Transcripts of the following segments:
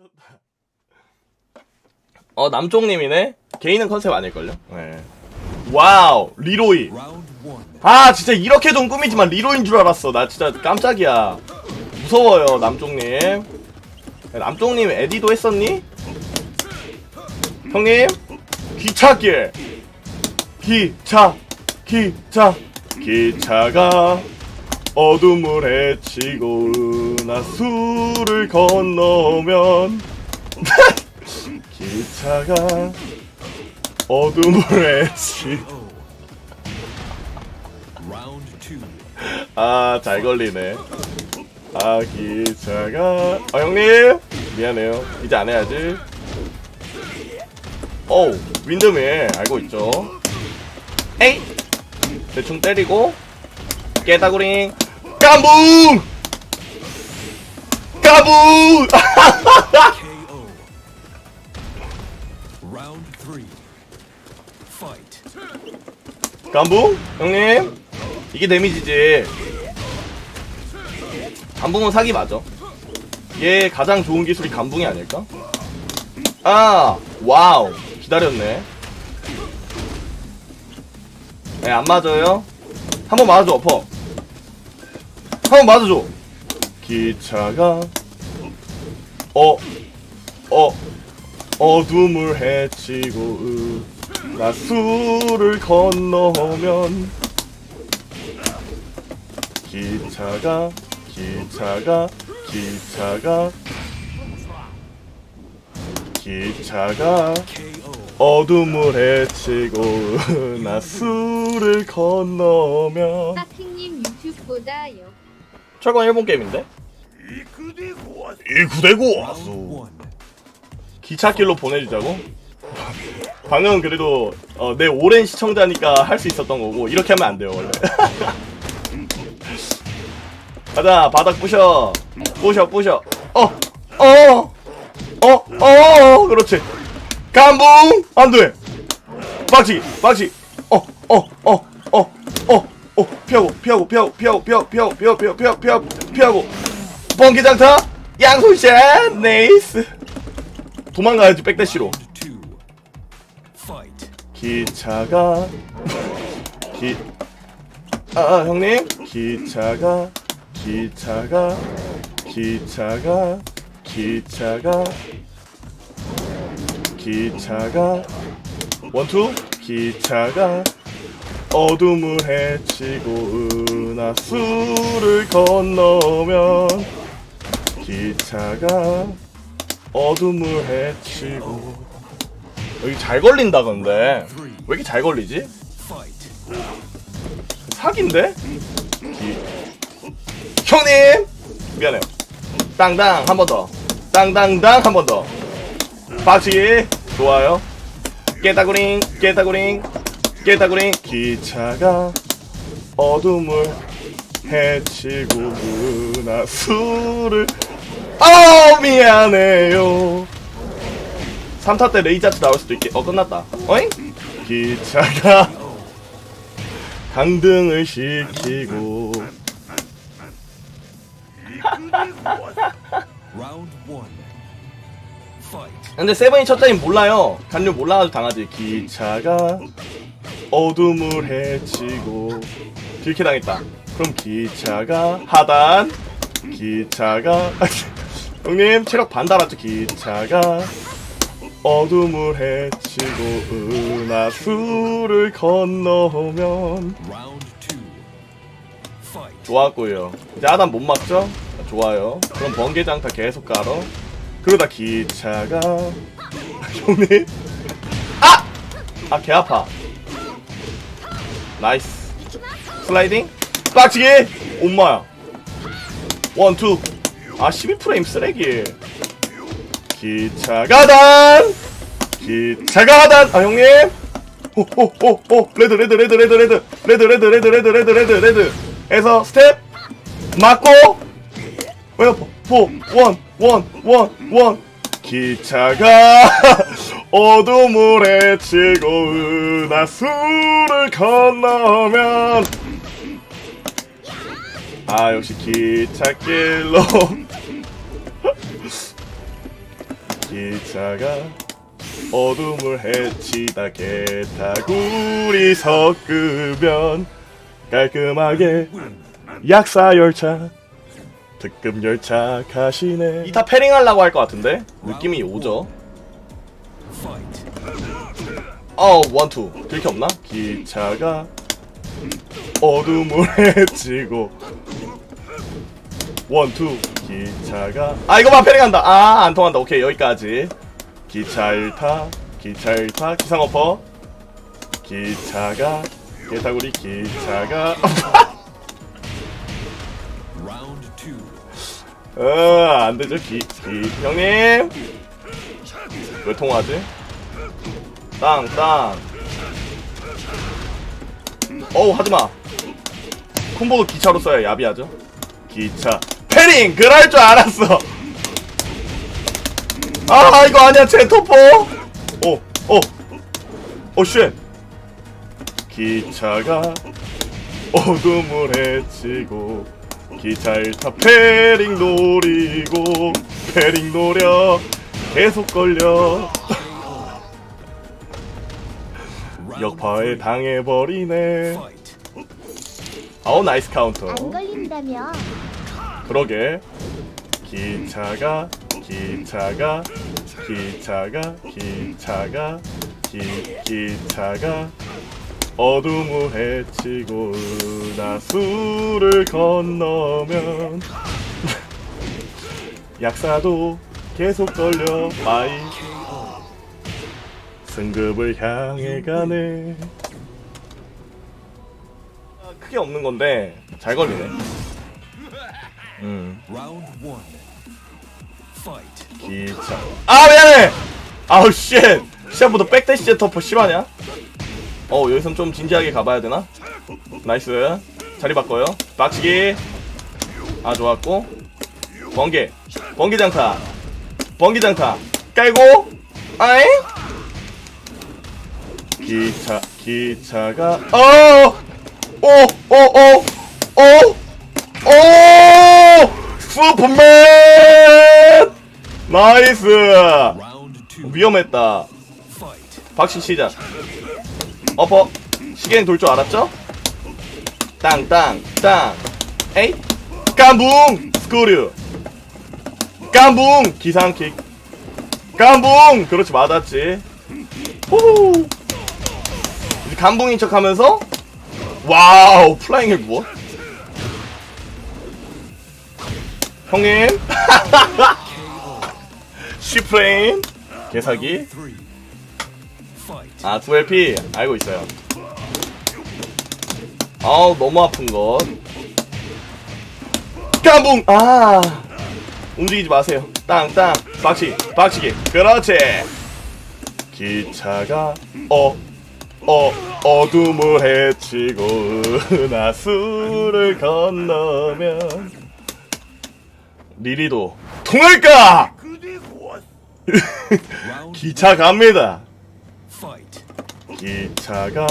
미쳤다. 어 남쪽님이네. 개인은 컨셉 아닐걸요? 네. 와우 리로이. 아 진짜 이렇게 돈 꾸미지만 리로인 줄 알았어. 나 진짜 깜짝이야. 무서워요 남쪽님. 야, 남쪽님 에디도 했었니? 형님 기차길 기차 기차 기차가 어둠을 헤치고 은하수를 건너면 기차가 어둠을 two. 아, 잘 걸리네. 아, 기차가. 아, 형님! 미안해요. 이제 안 해야지. 어우, 윈드밀. 알고 있죠. 에이! 대충 때리고. 깨다구링. 까붕! Fight. 감붕? 형님? 이게 데미지지. 감붕은 사기 맞아. 얘 가장 좋은 기술이 감붕이 아닐까? 아, 와우. 기다렸네. 네, 안 맞아요? 한 번 맞아줘, 어퍼. 한 번 맞아줘. 기차가, 어, 어, 어둠을 헤치고, 나수를 건너면, 기차가, 기차가, 기차가, 기차가. 어둠을 헤치고 나수를 건너면 하킹님 유튜브보다 요. 철권 일본 게임인데? 이 구대고 Round 와수. one. 기찻길로 보내주자고? 방금 그래도 어, 내 오랜 시청자니까 할 수 있었던 거고 이렇게 하면 안 돼요 원래. 가자 바닥 부셔. 부셔 부셔. 어어어어 어, 어, 그렇지. 감붕 안돼. 빡치 빡치 어어어어어어 피하고 피하고 피하고 피하고 피하고 피하고 피하고 피하고 피하고 피하고 피하고. 번개장타 양손샷 네이스. 도망가야지 백대시로. 기차가 기 아, 아, 형님. 기차가 기차가 기차가 기차가 기차가. 원투 기차가 어둠을 헤치고 은하수를 건너면 기차가 어둠을 헤치고. 여기 잘 걸린다 근데. 왜 이렇게 잘 걸리지? 사기인데? 기... 형님! 미안해요. 땅땅 한 번 더. 땅땅땅 한 번 더. 박치기! 좋아요. 깨다구링 깨다구링 깨다구링. 기차가 어둠을 헤치고 은하수를 아 미안해요. 3타 때 레이자트 나올 수도 있겠 어 끝났다. 어잉? 기차가 강등을 시키고. 근데 세븐이 첫 타임 몰라요. 간류 몰라가지고 당하지. 기차가 어둠을 헤치고. 들켜 당했다. 그럼 기차가 하단. 기차가 형님 체력 반 달았죠 기차가 어둠을 헤치고 은하수를 건너면. Fight. 좋았고요. 이제 하단 못 막죠? 좋아요. 그럼 번개장타 계속 깔어. 그러다 기차가 형님 아! 아 개 아파. 나이스. 슬라이딩. 빡치기. 엄마야. 원 투. 아 12프레임 쓰레기. 기차 가 단. 기차 가 단. 아 형님. 호호호호 레드 레드 레드 레드 레드 레드 레드 레드 레드 레드 레드 레드 에서 스텝 맞고 웨어포 포원원원원 기차가 어둠을 헤치고 은하수를 건너면 아 역시 기찻길로 기차가 어둠을 헤치다 개타구리 섞으면 깔끔하게 약사 열차 특급 열차 가시네. 이타 패링 하려고 할 것 같은데? 느낌이 오죠. 어 원투. 그렇게 없나? 기차가 어둠을 헤치고. 원투 기차가 아 이거 봐 패링한다. 아 안 통한다. 오케이 여기까지. 기차 1타 기차 1타 기상 어퍼. 기차가 개타구리 기차가. 어 안되죠. 기, 기 형님. 왜 통하지? 땅땅. 어우 하지마. 콤보도 기차로 써야 야비하죠. 기차 패링 그럴 줄 알았어. 아 이거 아니야 제토포. 오오. 오쉣. 기차가 어둠을 헤치고 기차를 타 패링 노리고 패링 노려. 계속 걸려. 역파에. 당해버리네. 아우 나이스 카운터. 안 걸린다며 그러게. 기차가 기차가 기차가 기차가 기, 기차가. 어둠을 헤치고 나수를 건너면. 약사도 계속 걸려 마이. 승급을 향해 가네. 아, 크게 없는 건데 잘 걸리네 음. 기차. 아 미안해! 아우 쉣! 시작부터 백대시 터프 심하냐? 어 여기선 좀 진지하게 가봐야 되나? 나이스. 자리 바꿔요. 빡치기. 아 좋았고. 번개. 번개 장타. 번개 장타. 깔고. 아잉? 기차 기차가. 어오오오오 오! 슈퍼맨! 나이스. 위험했다. 박씨 시작. 어퍼 시계는 돌 줄 알았죠? 땅 땅 땅. 에이 깜붕 스크류. 깜붕 기상킥. 깜붕! 그렇지 맞았지. 호호! 감붕인 척 하면서 와우 플라잉 헬 무엇? 형님. 쉬프레인 개사기. 아 2LP 알고 있어요. 아우 너무 아픈 것. 깜붕! 아. 움직이지 마세요. 땅땅. 박치 박치기. 그렇지. 기차가 어 어, 어둠을 헤치고 나수를 건너면 리리도 통할까? 기차 갑니다. 기차가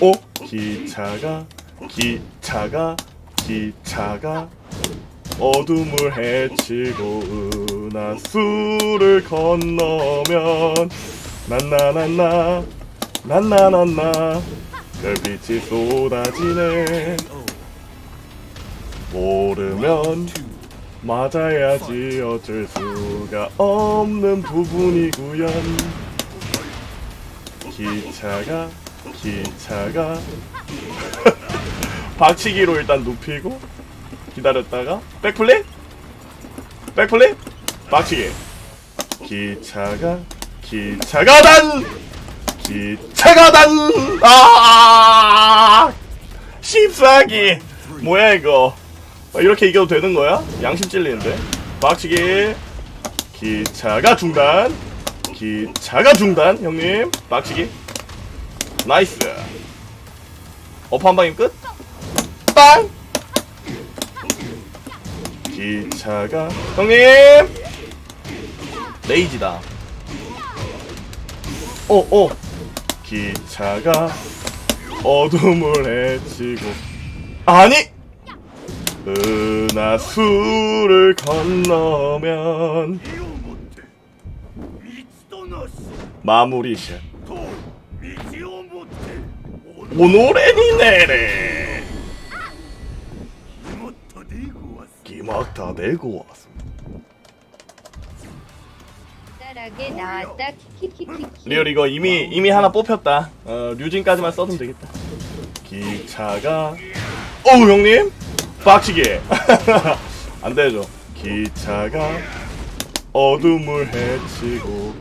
오 기차가 기차가 기차가 어둠을 헤치고 나수를 건너면 난나난나 난나난나 별빛이 쏟아지네 모르면. 맞아야지 어쩔 수가 없는 부분이구연 기차가 기차가. 박치기로 일단 눕히고 기다렸다가 백플립? 백플립? 박치기. 기차가 기차가 단! 기차가 단아! 십사기! 뭐야 이거? 아, 이렇게 이겨도 되는 거야? 양심 찔리는데? 박치기. 기차가 중단. 기차가 중단 형님. 빡치기. 나이스. 어프 한 방이면 끝? 빵! 기차가. 형님! 레이지다. 오오 기차가 어둠을 헤치고. 아니 은하수를 건너면 마무리 샷 오노레니 네레 기막 다 내고 왔어. 쌀하게 나왔다. 키키키키키. 리얼 이거 이미 이미 하나 뽑혔다. 어 류진까지만 써도 되겠다. 기차가 어우 형님 빡치게. 안 되죠. 기차가 어둠을 헤치고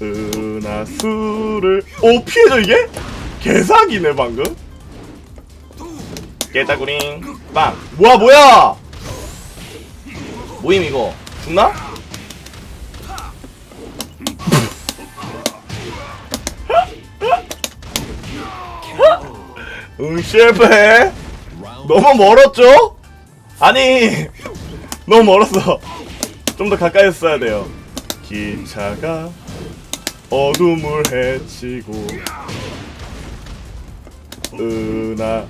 은하수를 오 피해져 이게? 개사기네 방금? 깨따구링 빵. 뭐야 뭐야? 모임 이거. 죽나? 응 실패 너무 멀었죠? 아니 너무 멀었어. 좀 더 가까이서 써야 돼요. 기차가 어둠을 헤치고 은하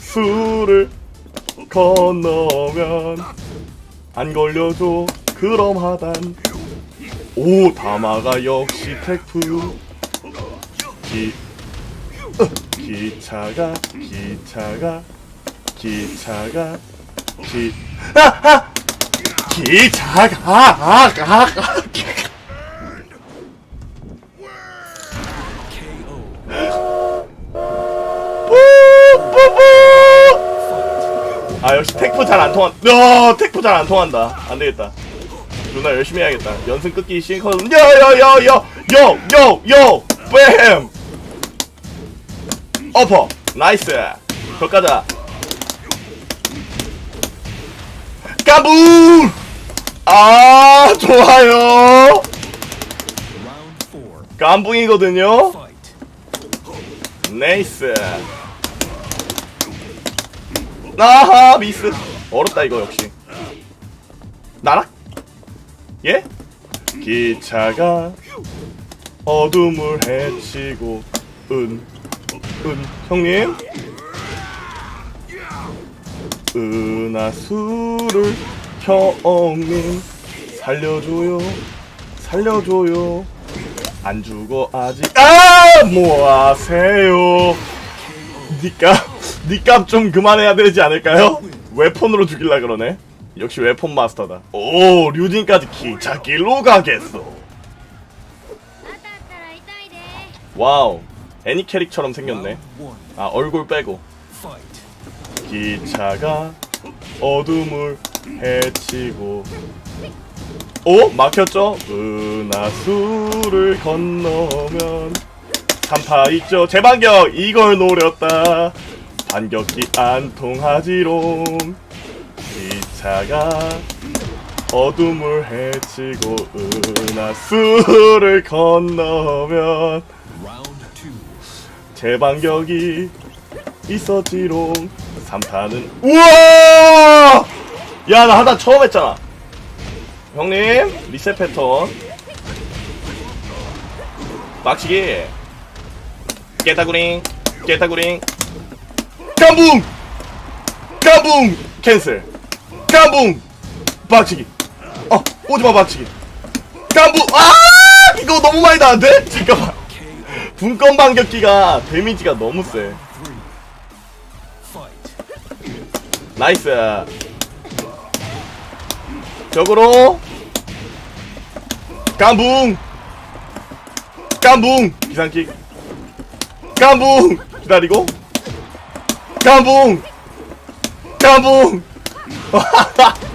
수를 건너면 안 걸려줘 그럼 하단. 오 다마가 역시 테프 기 기차가 기차가 기차가 기 아아 기차가 아아 아, 아. 역시 택포 잘 안 통한. 야 택포 잘 안 통한다. 안 되겠다. 누나 열심히 해야겠다. 연승 끊기 시행커. 야야야야야야야 뱀. 어퍼. 나이스. 더 가자 까불! 아 좋아요. Fight. 네이스. 아하 미스. 어렵다 이거 역시. 나락? 예? 기차가 어둠을 헤치고 은, 은 형님? 은하수를 형님 살려줘요. 살려줘요. 안 죽어 아직. 아 뭐하세요? 니값 니값 좀 그만해야 되지 않을까요? 웨폰으로 죽일라 그러네. 역시 웨폰 마스터다. 오 류진까지 기차길로 가겠어. 와우 애니 캐릭처럼 생겼네. 아 얼굴 빼고. 기차가 어둠을 헤치고 오 막혔죠? 은하수를 건너면 삼파 있죠 재반격 이걸 노렸다 반격기 안 통하지롱 기차가 어둠을 헤치고 은하수를 건너면. 재반격이 있었지롱. 3탄은 우와! 야 나 하다 처음 했잖아. 형님 리셋 패턴. 막치기. 깨다구링 깨다구링. 깜붕! 깜붕! 캔슬. 깜붕! 박치기. 어 오지마 박치기. 깜붕! 아! 이거 너무 많이 나는데? 잠깐만 분권 반격기가 데미지가 너무 세. 나이스. 적으로. 깜붕. 깜붕. 비상킥. 깜붕. 기다리고. 깜붕. 깜붕.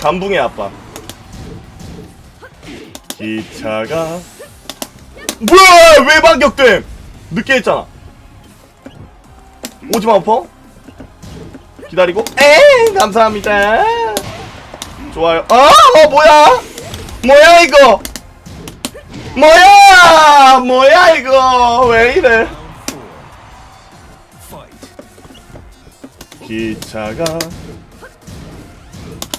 감붕의 아빠 기차가 뭐야 왜 반격됨 늦게 했잖아. 오지마 오퍼. 기다리고. 에 감사합니다. 좋아요. 어, 어 뭐야? 뭐야 이거? 뭐야? 뭐야 이거? 왜 이래. 기차가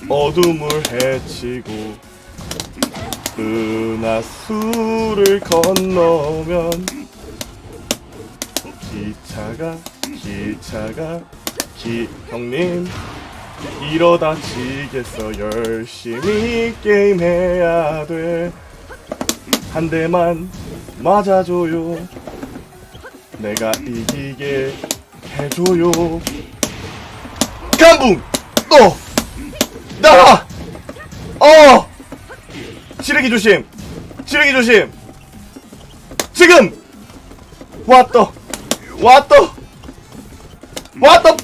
어둠을 헤치고 은하수를 건너면 기차가 기차가 기 형님. 이러다 지겠어. 열심히 게임해야 돼 한 대만 맞아줘요. 내가 이기게 해줘요. 깐붕! 어! 나와! 어 지르기 조심. 지르기 조심. 지금! 왔다 왔다 왔다!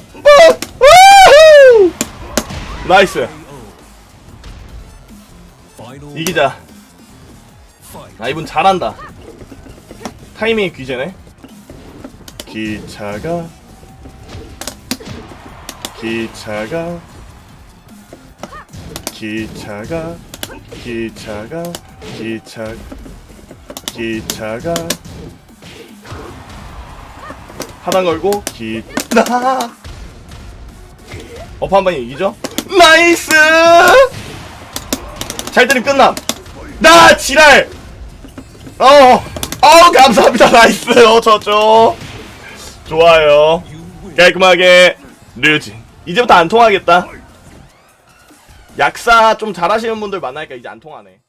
나이스. 이기자. 아 이분 잘한다. 타이밍이 귀재네. 기차가. 기차가. 기차가 기차가 기차 기차가 하단 걸고 기나 업한 번에 이기죠 나이스 잘 때리면 끝남 나 지랄 어, 어, 감사합니다. 나이스. 어, 저죠. 좋아요. 깔끔하게 류진. 이제부터 안 통하겠다. 약사 좀 잘하시는 분들 만나니까 이제 안 통하네.